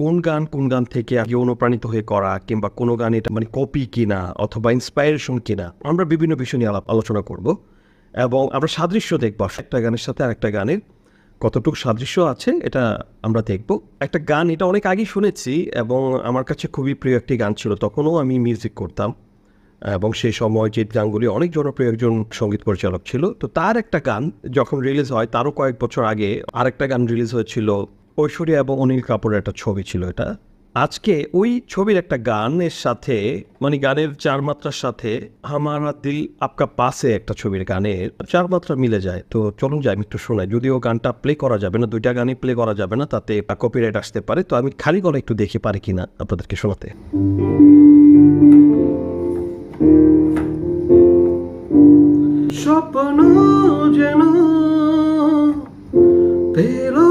কোন গান কোন গান থেকে আগে অনুপ্রাণিত হয়ে করা কিংবা কোনো গান এটা মানে কপি কিনা অথবা ইন্সপায়ারেশন কিনা, আমরা বিভিন্ন বিষয় নিয়ে আলোচনা করব এবং আমরা সাদৃশ্য দেখব। একটা গানের সাথে আর একটা গানের কতটুকু সাদৃশ্য আছে এটা আমরা দেখব। একটা গান এটা অনেক আগেই শুনেছি এবং আমার কাছে খুবই প্রিয় একটি গান ছিল, তখনও আমি মিউজিক করতাম এবং সেই সময় জিৎ গাঙ্গুলি অনেক জনপ্রিয় একজন সংগীত পরিচালক ছিল। তো তার একটা গান যখন রিলিজ হয়, তারও কয়েক বছর আগে আরেকটা গান রিলিজ হয়েছিল ঐশ্বরিয়া এবং অনিল কাপুরের একটা ছবি ছিল এটা। আজকে ওই ছবির একটা গানের সাথে মানে গানের চার মাত্রার সাথে হামারা দিল আপকা পাশে একটা ছবির গানের চার মাত্রা মিলে যায়। তো চলুন যাই, আমি একটু শোনাই। যদিও গানটা প্লে করা যাবে না, দুইটা গানই প্লে করা যাবে না, তাতে কপিরাইট আসতে পারে। তো আমি খালি গলা একটু দেখে পারি কিনা আপনাদেরকে শোনাতে। স্বপ্ন যেন পেল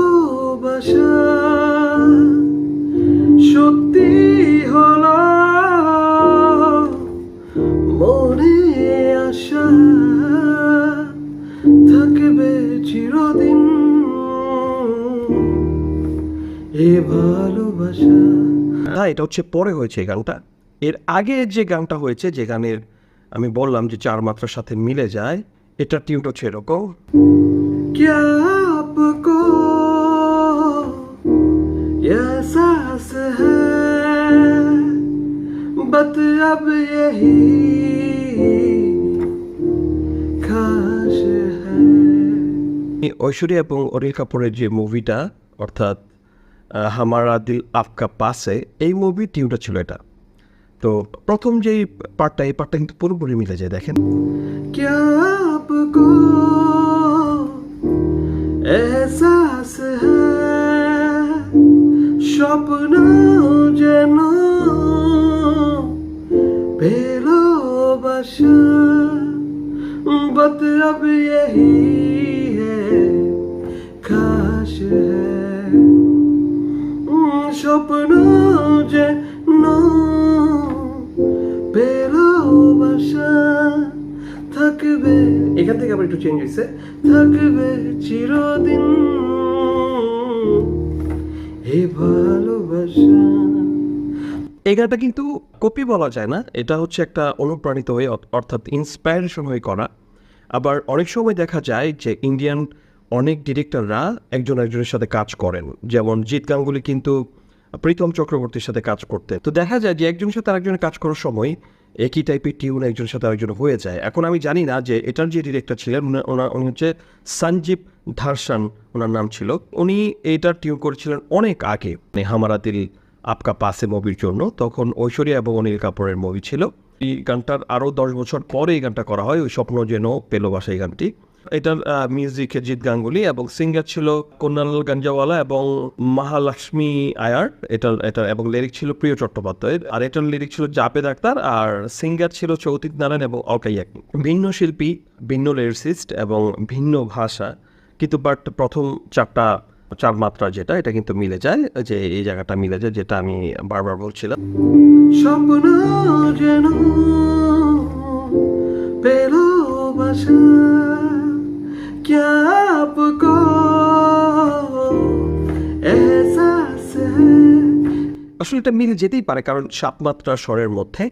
এ ভালোবাসা হ্যাঁ এটা হচ্ছে পরে হয়েছে এই গানটা এর আগে যে গানটা হয়েছে যে গানের আমি বললাম যে চার মাত্রার সাথে মিলে যায় এটার টিউনটা হচ্ছে এরকম क्या आपको एहसास है बत अब यही खास है এই ঐশ্বরিয়া এবং অনিল কাপুরের যে মুভিটা অর্থাৎ আহ, হামারা দিল আপকা পাসে এই মুভি টিউনটা ছিল এটা তো প্রথম যেই পার্টটা এই পার্টটা কিন্তু পুরোপুরি মিলে যায় দেখেন क्या आपको एहसास है স্বপ্ন যেন পেলো বাসা बत अब यही है खास है স্বপ্ন যেন পেল বাসা। থাকবে এখান থেকে আবার একটু চেঞ্জ হয়েছে থাকবে চিরদিন এ ভালোবাসা। এই গানটা কিন্তু কপি বলা যায় না। এটা হচ্ছে একটা অনুপ্রাণিত হয়ে অর্থাৎ ইন্সপায়ারেশন হয়ে করা। আবার অনেক সময় দেখা যায় যে ইন্ডিয়ান অনেক ডিরেক্টররা একজন একজনের সাথে কাজ করেন। যেমন জিৎ গাঙ্গুলি কিন্তু প্রীতম চক্রবর্তীর সাথে কাজ করতে। তো দেখা যায় যে একজনের সাথে আরেকজনের কাজ করার সময় একই টাইপের টিউন একজনের সাথে আরেকজন হয়ে যায়। এখন আমি জানি না যে এটার যে ডিরেক্টর ছিলেন, উনি- ওনা- উনি হচ্ছে সঞ্জীব ধারসান ওনার নাম ছিল। উনি এইটার টিউন করেছিলেন অনেক আগে। মানে হামারা দিল আপকা পাসে মুভির জন্য। তখন ঐশ্বরিয়া এবং অনিল কাপুরের মুভি ছিল। এই গানটার আরও দশ বছর পরে এই গানটা করা হয়। ওই স্বপ্ন যেন পেল বাসা এই গানটি। এটার মিউজিক জিৎ গাঙ্গুলি এবং সিঙ্গার ছিল কন্যাল গাঞ্জাওয়ালা এবং মহালক্ষ্মী আয়ার। এটার এটা, এবং লিরিক ছিল প্রিয় চট্টোপাধ্যায়ের আর এটার লিরিক ছিল জাপেদ আক্তার আর সিঙ্গার ছিল চৌতিক নারায়ণ এবং অলকাইয়াক ভিন্ন শিল্পী, ভিন্ন লিরিসিস্ট এবং ভিন্ন ভাষা। কিন্তু বাট প্রথম চারটা, চার মাত্রা যেটা, এটা কিন্তু মিলে যায়। যে এই জায়গাটা মিলে যায়, যেটা আমি বারবার বলছিলাম। আসলে এটা মিলে যেতেই পারে, কারণ সাত মাত্রা স্বরের মধ্যে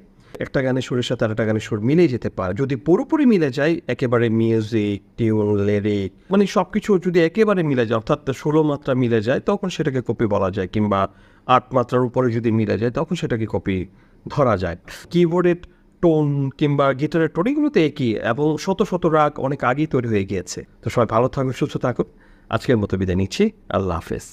একটা গানের সুরের সাথে আরেকটা গানের সুর মিলেই যেতে পারে। যদি পুরোপুরি মিলে যায়, একেবারে মিউজিক টিউন লিরিক মানে সব কিছু যদি একেবারে মিলে যায়, অর্থাৎ ষোলো মাত্রা মিলে যায়, তখন সেটাকে কপি বলা যায়, কিংবা আট মাত্রার উপরে যদি মিলে যায়, তখন সেটাকে কপি ধরা যায়। কিবোর্ডের টোন কিংবা গিটারের টোন এগুলোতে একই, এবং শত শত রাগ অনেক আগেই তৈরি হয়ে গিয়েছে। তো সবাই ভালো থাকুন, সুস্থ থাকুন। আজকের মতো বিদায় নিচ্ছি। আল্লাহ হাফেজ।